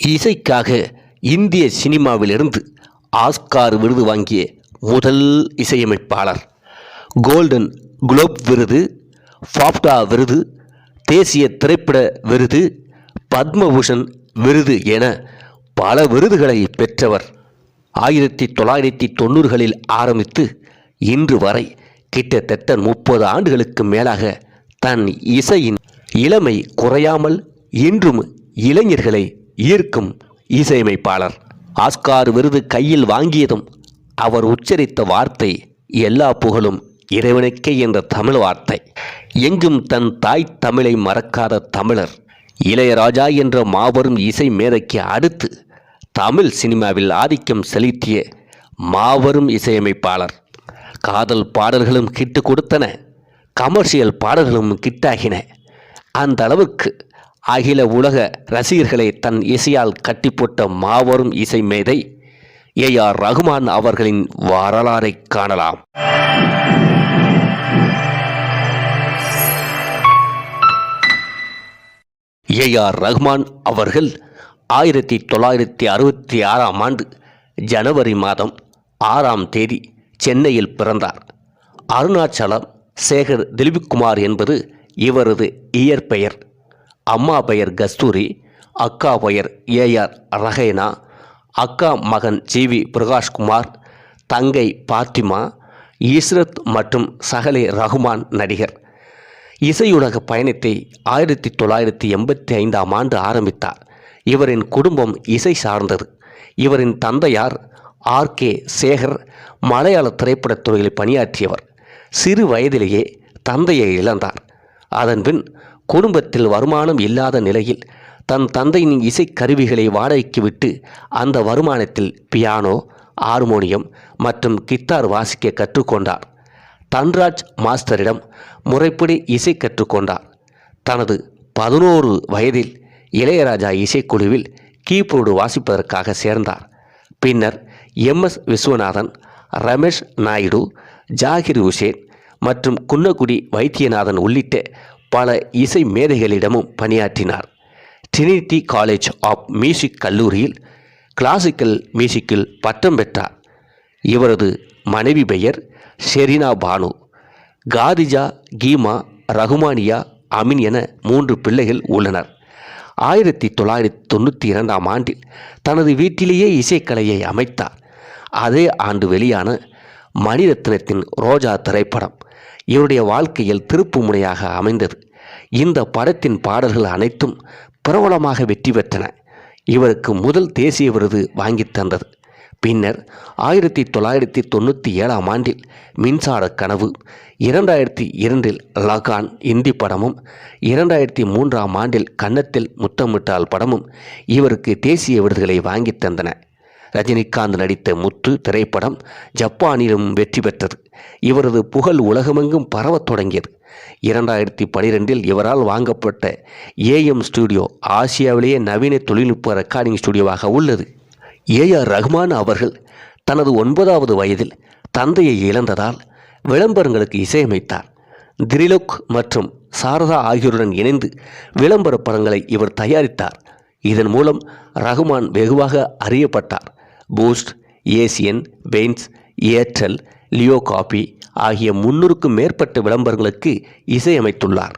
இசைக்காக இந்திய சினிமாவிலிருந்து ஆஸ்கார் விருது வாங்கிய முதல் இசையமைப்பாளர். கோல்டன் குளோப் விருது ஃபாப்டா விருது தேசிய திரைப்பட விருது பத்மபூஷன் விருது என பல விருதுகளை பெற்றவர். ஆயிரத்தி தொள்ளாயிரத்தி தொண்ணூறுகளில் ஆரம்பித்து இன்று வரை கிட்டத்தட்ட முப்பது ஆண்டுகளுக்கு மேலாக தன் இசையின் இளமை குறையாமல் இன்றும் இளைஞர்களை ஈர்க்கும் இசையமைப்பாளர். ஆஸ்கார் விருது கையில் வாங்கியதும் அவர் உச்சரித்த வார்த்தை எல்லா புகழும் இறைவனுக்கே என்ற தமிழ் வார்த்தை. எங்கும் தன் தாய் தமிழை மறக்காத தமிழர். இளையராஜா என்ற மாபெரும் இசை மேதைக்கு அடுத்து தமிழ் சினிமாவில் ஆதிக்கம் செலுத்திய மாபெரும் இசையமைப்பாளர். காதல் பாடல்களும் கிட்டு கொடுத்தன. கமர்ஷியல் பாடல்களும் கிட்டாகின. அந்த அளவுக்கு அகில உலக ரசிகர்களை தன் இசையால் கட்டிப்போட்ட மாபெரும் இசை மேதை ஏ ஆர் ரகுமான் அவர்களின் வரலாறை காணலாம். ஏ ஆர் ரஹ்மான் அவர்கள் ஆயிரத்தி தொள்ளாயிரத்தி அறுபத்தி ஆறாம் ஆண்டு ஜனவரி மாதம் ஆறாம் தேதி சென்னையில் பிறந்தார். அருணாச்சலம் சேகர் திலீப்குமார் என்பது இவரது இயற்பெயர். அம்மா பெயர் கஸ்தூரி அக்கா பெயர் ஏஆர் ரஹேனா அக்கா மகன் ஜிவி பிரகாஷ்குமார் தங்கை பாத்திமா ஈஸ்ரத் மற்றும் சகலே ரகுமான் நடிகர். இசையுலக பயணத்தை ஆயிரத்தி தொள்ளாயிரத்தி எண்பத்தி ஐந்தாம் ஆண்டு ஆரம்பித்தார். இவரின் குடும்பம் இசை சார்ந்தது. இவரின் தந்தையார் ஆர் கே சேகர் மலையாள திரைப்படத் துறையில் பணியாற்றியவர். சிறு வயதிலேயே தந்தையை இழந்தார். அதன்பின் குடும்பத்தில் வருமானம் இல்லாத நிலையில் தன் தந்தையின் இசைக்கருவிகளை வாடகைக்கு விட்டு அந்த வருமானத்தில் பியானோ ஹார்மோனியம் மற்றும் கித்தார் வாசிக்க கற்றுக்கொண்டார். தன்ராஜ் மாஸ்டரிடம் முறைப்படி இசை கற்றுக்கொண்டார். தனது பதினோரு வயதில் இளையராஜா இசைக்குழுவில் கீபோர்டு வாசிப்பதற்காக சேர்ந்தார். பின்னர் எம். எஸ். விஸ்வநாதன் ரமேஷ் நாயுடு ஜாகிர் உசேன் மற்றும் குன்னக்குடி வைத்தியநாதன் உள்ளிட்ட பல இசை மேதைகளிடமும் பணியாற்றினார். ட்ரினிட்டி காலேஜ் ஆஃப் மியூசிக் கல்லூரியில் கிளாசிக்கல் மியூசிக்கில் பட்டம் பெற்றார். இவரது மனைவி பெயர் ஷெரினா பானு. காதிஜா கீமா ரகுமானியா அமின் என மூன்று பிள்ளைகள் உள்ளனர். ஆயிரத்தி தொள்ளாயிரத்தி தொண்ணூற்றி இரண்டாம் ஆண்டில் தனது வீட்டிலேயே இசைக்கலையை அமைத்தார். அதே ஆண்டு வெளியான மணிரத்னத்தின் ரோஜா திரைப்படம் இவருடைய வாழ்க்கையில் திருப்பு முனையாக அமைந்தது. இந்த படத்தின் பாடல்கள் அனைத்தும் பிரபலமாக வெற்றி பெற்றன. இவருக்கு முதல் தேசிய விருது வாங்கித் தந்தது. பின்னர் ஆயிரத்தி தொள்ளாயிரத்தி தொண்ணூற்றி ஏழாம் ஆண்டில் மின்சார கனவு இரண்டாயிரத்தி இரண்டில் லகான் இந்தி படமும் இரண்டாயிரத்தி மூன்றாம் ஆண்டில் கன்னத்தில் முத்தமிட்டால் படமும் இவருக்கு தேசிய விருதுகளை வாங்கித் தந்தன. ரஜினிகாந்த் நடித்த முத்து திரைப்படம் ஜப்பானிலும் வெற்றி பெற்றது. இவரது புகழ் உலகமெங்கும் பரவத் தொடங்கியது. இரண்டாயிரத்தி பனிரெண்டில் இவரால் வாங்கப்பட்ட ஏஎம் ஸ்டுடியோ ஆசியாவிலேயே நவீன தொழில்நுட்ப ரெக்கார்டிங் ஸ்டுடியோவாக உள்ளது. ஏஆர் ரஹ்மான் அவர்கள் தனது ஒன்பதாவது வயதில் தந்தையை இழந்ததால் விளம்பரங்களுக்கு இசையமைத்தார். திரிலோக் மற்றும் சாரதா ஆகியோருடன் இணைந்து விளம்பர படங்களை இவர் தயாரித்தார். இதன் மூலம் ரகுமான் வெகுவாக அறியப்பட்டார். Boost Asian Paints Airtel Leo coffee ஆகிய முன்னூறுக்கும் மேற்பட்ட விளம்பரங்களுக்கு இசையமைத்துள்ளார்.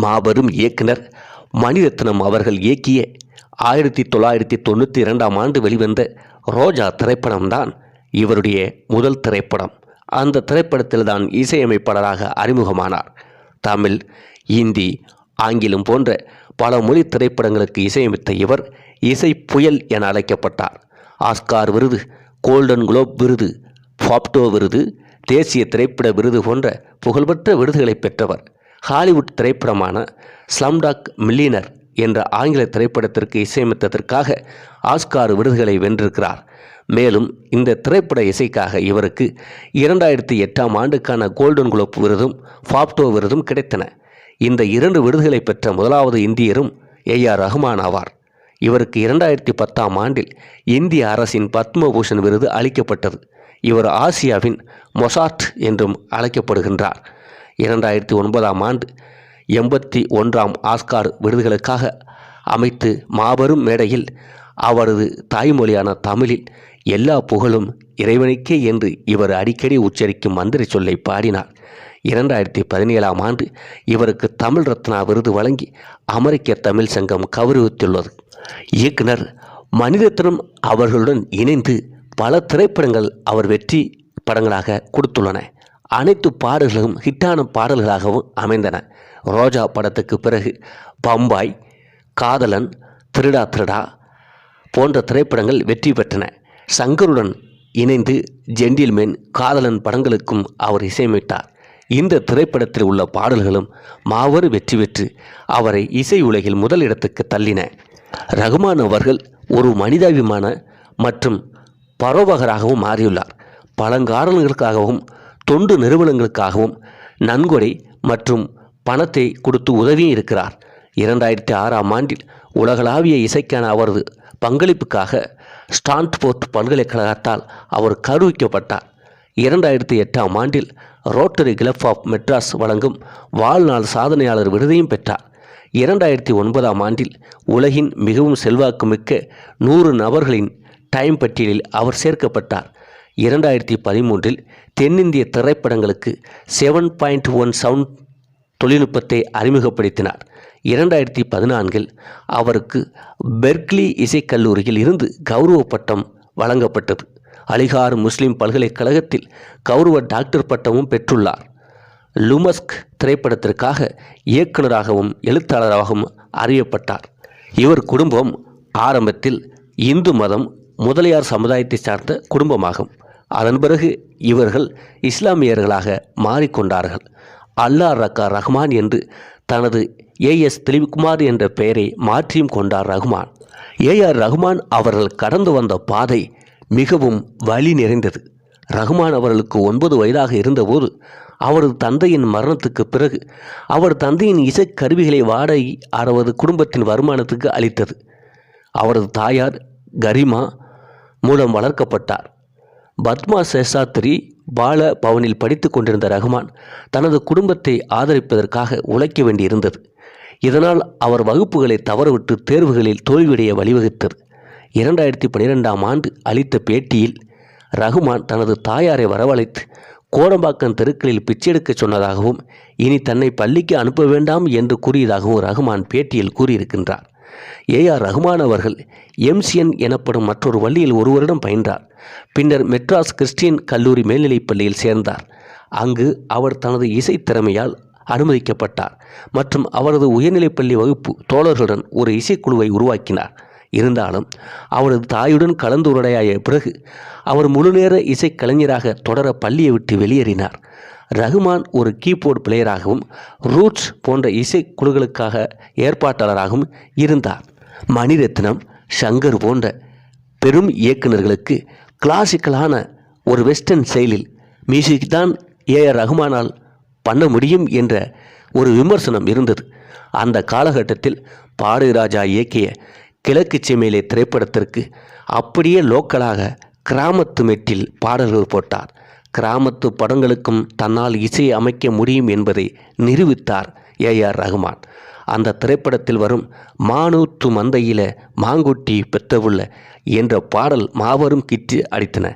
மாபெரும் இயக்குனர் மணிரத்னம் அவர்கள் இயக்கிய ஆயிரத்தி தொள்ளாயிரத்தி தொண்ணூற்றி இரண்டாம் ஆண்டு வெளிவந்த ரோஜா திரைப்படம்தான் இவருடைய முதல் திரைப்படம். அந்த திரைப்படத்தில் தான் இசையமைப்பாளராக அறிமுகமானார். தமிழ் இந்தி ஆங்கிலம் போன்ற பல மொழி திரைப்படங்களுக்கு இசையமைத்த இவர் இசை புயல் என அழைக்கப்பட்டார். ஆஸ்கார் விருது கோல்டன் குளோப் விருது ஃபாப்டோ விருது தேசிய திரைப்பட விருது போன்ற புகழ்பெற்ற விருதுகளை பெற்றவர். ஹாலிவுட் திரைப்படமான ஸ்லம்டாக் மில்லியனர் என்ற ஆங்கில திரைப்படத்திற்கு இசையமைத்ததற்காக ஆஸ்கார் விருதுகளை வென்றிருக்கிறார். மேலும் இந்த திரைப்பட இசைக்காக இவருக்கு இரண்டாயிரத்தி எட்டாம் ஆண்டுக்கான கோல்டன் குளோப் விருதும் ஃபாப்டோ விருதும் கிடைத்தன. இந்த இரண்டு விருதுகளை பெற்ற முதலாவது இந்தியரும் ஏ ஆர் ரஹ்மான் ஆவார். இவருக்கு இரண்டாயிரத்தி பத்தாம் ஆண்டில் இந்திய அரசின் பத்மபூஷன் விருது அளிக்கப்பட்டது. இவர் ஆசியாவின் மொசாட் என்றும் அழைக்கப்படுகின்றார். இரண்டாயிரத்தி ஒன்பதாம் ஆண்டு எண்பத்தி ஒன்றாம் ஆஸ்கார் விருதுகளுக்காக அமைத்து மாபெரும் மேடையில் அவரது தாய்மொழியான தமிழில் எல்லா புகழும் இறைவனுக்கே என்று இவர் அடிக்கடி உச்சரிக்கும் மந்திர சொல்லை பாடினார். இரண்டாயிரத்தி பதினேழாம் ஆண்டு இவருக்கு தமிழ் ரத்னா விருது வழங்கி அமெரிக்க தமிழ் சங்கம் கௌரவித்துள்ளது. இயக்குனர் மணிரத்னம் அவர்களுடன் இணைந்து பல திரைப்படங்கள் அவர் வெற்றி படங்களாக கொடுத்துள்ளன. அனைத்து பாடல்களும் ஹிட்டான பாடல்களாகவும் அமைந்தன. ரோஜா படத்துக்கு பிறகு பம்பாய் காதலன் திருடா திருடா போன்ற திரைப்படங்கள் வெற்றி பெற்றன. சங்கருடன் இணைந்து ஜென்டில்மேன் காதலன் படங்களுக்கும் அவர் இசையமைத்தார். இந்த திரைப்படத்தில் உள்ள பாடல்களும் மாபெரும் வெற்றி பெற்று அவரை இசை உலகில் முதலிடத்துக்கு தள்ளின. ரகுமான் அவர்கள் ஒரு மனிதாபிமான மற்றும் பரோபகராகவும் மாறியுள்ளார். பழங்காரணங்களுக்காகவும் தொண்டு நிறுவனங்களுக்காகவும் நன்கொடை மற்றும் பணத்தை கொடுத்து உதவியும் இருக்கிறார். இரண்டாயிரத்தி ஆறாம் ஆண்டில் உலகளாவிய இசைக்கான அவரது பங்களிப்புக்காக ஸ்டான்ஃபோர்ட் பல்கலைக்கழகத்தால் அவர் கருவிக்கப்பட்டார் இரண்டாயிரத்தி எட்டாம் ஆண்டில் ரோட்டரி கிளப் ஆஃப் மெட்ராஸ் வழங்கும் வாழ்நாள் சாதனையாளர் விருதையும் பெற்றார். இரண்டாயிரத்தி ஒன்பதாம் ஆண்டில் உலகின் மிகவும் செல்வாக்குமிக்க நூறு நபர்களின் டைம் பட்டியலில் அவர் சேர்க்கப்பட்டார். இரண்டாயிரத்தி பதிமூன்றில் தென்னிந்திய திரைப்படங்களுக்கு செவன் பாயிண்ட் ஒன் சவுண்ட் தொழில்நுட்பத்தை அறிமுகப்படுத்தினார். இரண்டாயிரத்தி பதினான்கில் அவருக்கு பெர்க்லி இசைக்கல்லூரியில் இருந்து கௌரவ பட்டம் வழங்கப்பட்டது. அலிகார் முஸ்லிம் பல்கலைக்கழகத்தில் கௌரவ டாக்டர் பட்டமும் பெற்றுள்ளார். லுமஸ்க் திரைப்படத்திற்காக இயக்குனராகவும் எழுத்தாளராகவும் அறியப்பட்டார். இவர் குடும்பம் ஆரம்பத்தில் இந்து மதம் முதலியார் சமுதாயத்தை சார்ந்த குடும்பமாகும். அதன் பிறகு இவர்கள் இஸ்லாமியர்களாக மாறிக்கொண்டார்கள். அல்லாஹ் ரக்கா ரஹ்மான் என்று தனது ஏஎஸ் திலீப்குமார் என்ற பெயரை மாற்றியும் கொண்டார் ரஹ்மான். ஏஆர் ரஹ்மான் அவர்கள் கடந்து வந்த பாதை மிகவும் வலி நிறைந்தது. ரஹ்மான் அவர்களுக்கு ஒன்பது வயதாக இருந்தபோது அவரது தந்தையின் மரணத்துக்கு பிறகு அவர் தந்தையின் இசைக்கருவிகளை வாடகை அவரது குடும்பத்தின் வருமானத்துக்கு அளித்தது. அவரது தாயார் கரிமா மூலம் வளர்க்கப்பட்டார். பத்மா சேஷாத்ரி பால பவனில் படித்து கொண்டிருந்த ரஹ்மான் தனது குடும்பத்தை ஆதரிப்பதற்காக உழைக்க வேண்டியிருந்தது. இதனால் அவர் வகுப்புகளை தவறவிட்டு தேர்வுகளில் தோல்வியடைய வழிவகுத்தது. இரண்டாயிரத்தி பன்னிரெண்டாம் ஆண்டு அளித்த பேட்டியில் ரகுமான் தனது தாயாரை வரவழைத்து கோடம்பாக்கம் தெருக்களில் பிச்செடுக்க சொன்னதாகவும் இனி தன்னை பள்ளிக்கு அனுப்ப வேண்டாம் என்று கூறியதாகவும் ரஹ்மான் பேட்டியில் கூறியிருக்கின்றார். ஏ ஆர் ரஹ்மான் அவர்கள் எம்சிஎன் எனப்படும் மற்றொரு பள்ளியில் ஒரு வருடம் பயின்றார். பின்னர் மெட்ராஸ் கிறிஸ்டியன் கல்லூரி மேல்நிலைப் பள்ளியில் சேர்ந்தார். அங்கு அவர் தனது இசை திறமையால் அனுமதிக்கப்பட்டார் மற்றும் அவரது உயர்நிலைப்பள்ளி வகுப்பு தோழர்களுடன் ஒரு இசைக்குழுவை உருவாக்கினார். இருந்தாலும் அவரது தாயுடன் கலந்துரையாடிய பிறகு அவர் முழுநேர இசைக்கலைஞராக தொடர பள்ளியை விட்டு வெளியேறினார். ரஹ்மான் ஒரு கீபோர்டு பிளேயராகவும் ரூட்ஸ் போன்ற இசைக்குழுக்களுக்காக ஏற்பாட்டாளராகவும் இருந்தார். மணிரத்னம் சங்கர் போன்ற பெரும் இயக்குநர்களுக்கு கிளாசிக்கலான ஒரு வெஸ்டர்ன் செயலில் மியூசிக் தான் ஏ ஆர் ரஹ்மானால் பண்ண முடியும் என்ற ஒரு விமர்சனம் இருந்தது. அந்த காலகட்டத்தில் பாடுராஜா இயக்கிய கிழக்கு செம்மேலே திரைப்படத்திற்கு அப்படியே லோக்கலாக கிராமத்து மெட்டில் பாடல்கள் போட்டார். கிராமத்து படங்களுக்கும் தன்னால் இசை அமைக்க முடியும் என்பதை நிரூபித்தார் ஏ. ஆர். ரஹ்மான் அந்த திரைப்படத்தில் வரும் மானூத்து மந்தையில மாங்குட்டி பெத்தவுள்ள என்ற பாடல் மாபெரும் கிட்டு அடித்தன.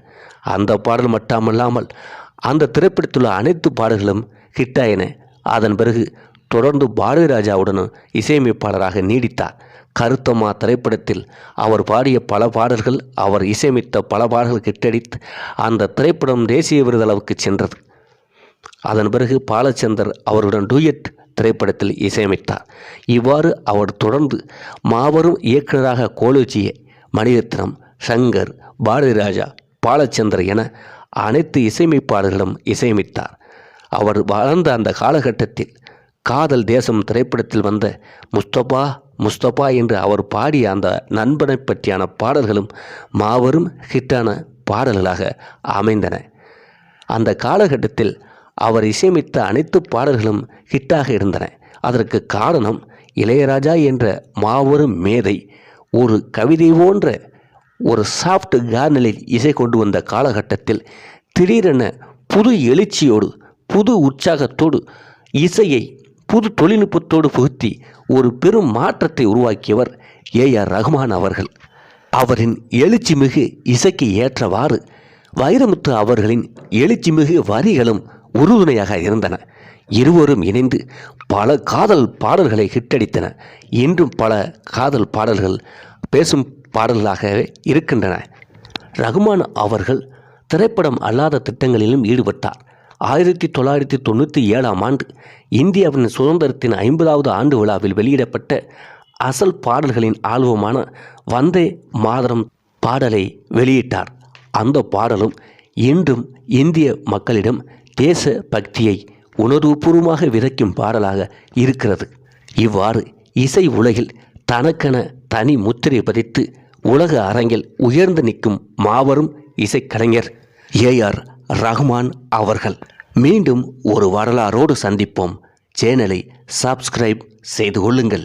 அந்த பாடல் மட்டுமல்லாமல் அந்த திரைப்படத்தில் உள்ள அனைத்து பாடல்களும் ஹிட்டாயின. அதன் பிறகு தொடர்ந்து பாரதிராஜாவுடனும் இசையமைப்பாளராக நீடித்தார். கருத்தம்மா திரைப்படத்தில் அவர் பாடிய பல பாடல்கள் அவர் இசையமைத்த பல பாடல்கள் கிட்டடித்து அந்த திரைப்படம் தேசிய விருதளவுக்கு சென்றது. அதன் பிறகு பாலச்சந்தர் அவருடன் டூயட் திரைப்படத்தில் இசையமைத்தார். இவ்வாறு அவர் தொடர்ந்து மாபெரும் இயக்குநராக கோலோஜிய மணிரத்னம் சங்கர் பாரதிராஜா பாலச்சந்தர் என அனைத்து இசையமைப்பாளர்களும் இசையமைத்தார். அவர் வளர்ந்த அந்த காலகட்டத்தில் காதல் தேசம் திரைப்படத்தில் வந்த முஸ்தபா முஸ்தபா என்று அவர் பாடிய அந்த நண்பனை பற்றியான பாடல்களும் மாபெரும் ஹிட்டான பாடல்களாக அமைந்தன. அந்த காலகட்டத்தில் அவர் இசையமைத்த அனைத்து பாடல்களும் ஹிட்டாக இருந்தன. அதற்கு காரணம் இளையராஜா என்ற மாபெரும் மேதை ஒரு கவிதை போன்ற ஒரு சாஃப்ட் கார்னலில் இசை கொண்டு வந்த காலகட்டத்தில் திடீரென புது எழுச்சியோடு புது உற்சாகத்தோடு இசையை புது தொழில்நுட்பத்தோடு புகுத்தி ஒரு பெரும் மாற்றத்தை உருவாக்கியவர் ஏ ஆர் ரஹ்மான் அவர்கள். அவரின் எழுச்சிமிகு இசைக்கு ஏற்றவாறு வைரமுத்து அவர்களின் எழுச்சிமிகு வரிகளும் உறுதுணையாக இருந்தன. இருவரும் இணைந்து பல காதல் பாடல்களை ஹிட்டடித்தன. இன்றும் பல காதல் பாடல்கள் பேசும் பாடல்களாகவே இருக்கின்றன. ரகுமான் அவர்கள் திரைப்படம் அல்லாத திட்டங்களிலும் ஈடுபட்டார். ஆயிரத்தி தொள்ளாயிரத்தி தொண்ணூற்றி ஏழாம் ஆண்டு இந்தியாவின் சுதந்திரத்தின் ஐம்பதாவது ஆண்டு விழாவில் வெளியிடப்பட்ட அசல் பாடல்களின் ஆல்பமான வந்தே மாதரம் பாடலை வெளியிட்டார். அந்த பாடலும் இன்றும் இந்திய மக்களிடம் தேச பக்தியை உணர்வுபூர்வமாக விதைக்கும் பாடலாக இருக்கிறது. இவ்வாறு இசை உலகில் தனக்கென தனி முத்திரை பதித்து உலக அரங்கில் உயர்ந்து நிற்கும் மாபெரும் இசைக்கலைஞர் ஏஆர் ரஹ்மான் அவர்கள். மீண்டும் ஒரு வரலாறோடு சந்திப்போம். சேனலை சப்ஸ்கிரைப் செய்து கொள்ளுங்கள்.